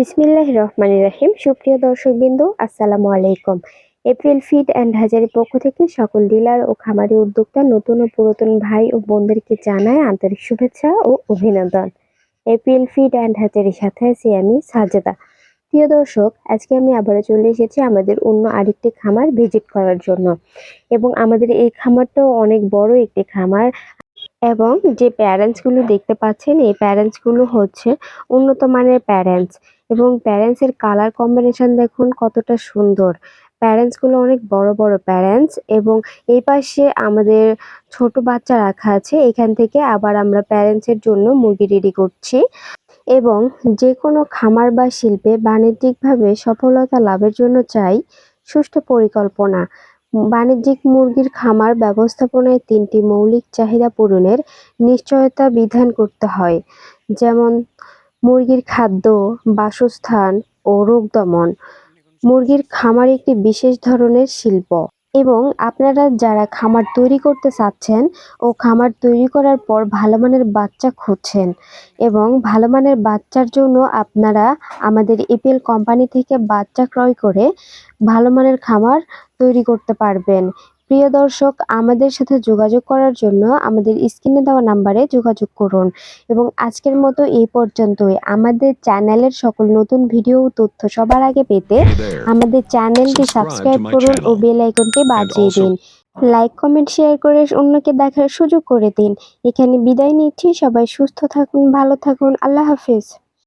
বিসমিল্লাহ রহমান রাহিম। সুপ্রিয় দর্শকবৃন্দ, আসসালামু আলাইকুম। এপ্রিল ফিড অ্যান্ড হাজারির পক্ষ থেকে সকল ডিলার ও খামারি উদ্যোক্তা, নতুন ও পুরাতন ভাই ও বোনদেরকে জানায় আন্তরিক শুভেচ্ছা ও অভিনন্দন। এপ্রিল ফিড অ্যান্ড হাজারির সাথে আছি আমি সাজেদা। প্রিয় দর্শক, আজকে আমি আবারও চলে এসেছি আমাদের অন্য আরেকটি খামার ভিজিট করার জন্য। এবং আমাদের এই খামারটাও অনেক বড় একটি খামার এবং যে প্যারেন্টসগুলো দেখতে পাচ্ছেন, এই প্যারেন্টসগুলো হচ্ছে উন্নত মানের প্যারেন্টস। এবং প্যারেন্টসের কালার কম্বিনেশন দেখুন কতটা সুন্দর। প্যারেন্টসগুলো অনেক বড় বড় প্যারেন্টস এবং এই পাশে আমাদের ছোট বাচ্চা রাখা আছে, এখান থেকে আবার আমরা প্যারেন্টসের জন্য মুরগি রেডি করছি। এবং যে কোনো খামার বা শিল্পে বাণিজ্যিকভাবে সফলতা লাভের জন্য চাই, সুষ্ঠু পরিকল্পনা। বাণিজ্যিক মুরগির খামার ব্যবস্থাপনায় তিনটি মৌলিক চাহিদা পূরণের নিশ্চয়তা বিধান করতে হয়। যেমন মুরগির খাদ্য, বাসস্থান ও রোগ দমন। মুরগির খামার একটি বিশেষ ধরনের শিল্প। এবং আপনারা যারা খামার তৈরি করতে চাচ্ছেন ও খামার তৈরি করার পর ভালো মানের বাচ্চা খুঁজছেন এবং ভালো মানের বাচ্চার জন্য আপনারা আমাদের এপিএল কোম্পানি থেকে বাচ্চা ক্রয় করে ভালো মানের খামার তৈরি করতে পারবেন। প্রিয় দর্শক আমাদের সাথে যোগাযোগ করার জন্য আমাদের স্ক্রিনে দেওয়া নাম্বারে যোগাযোগ করুন। এবং আজকের মতো এই পর্যন্তই। আমাদের চ্যানেলের সকল নতুন ভিডিও তথ্য সবার আগে পেতে আমাদের চ্যানেলটি সাবস্ক্রাইব করুন ও বেল আইকনটি বাজিয়ে দিন। লাইক কমেন্ট শেয়ার করে অন্যকে দেখার সুযোগ করে দিন। এখানে বিদায় নিচ্ছি। সবাই সুস্থ থাকুন ভালো থাকুন। আল্লাহ হাফেজ।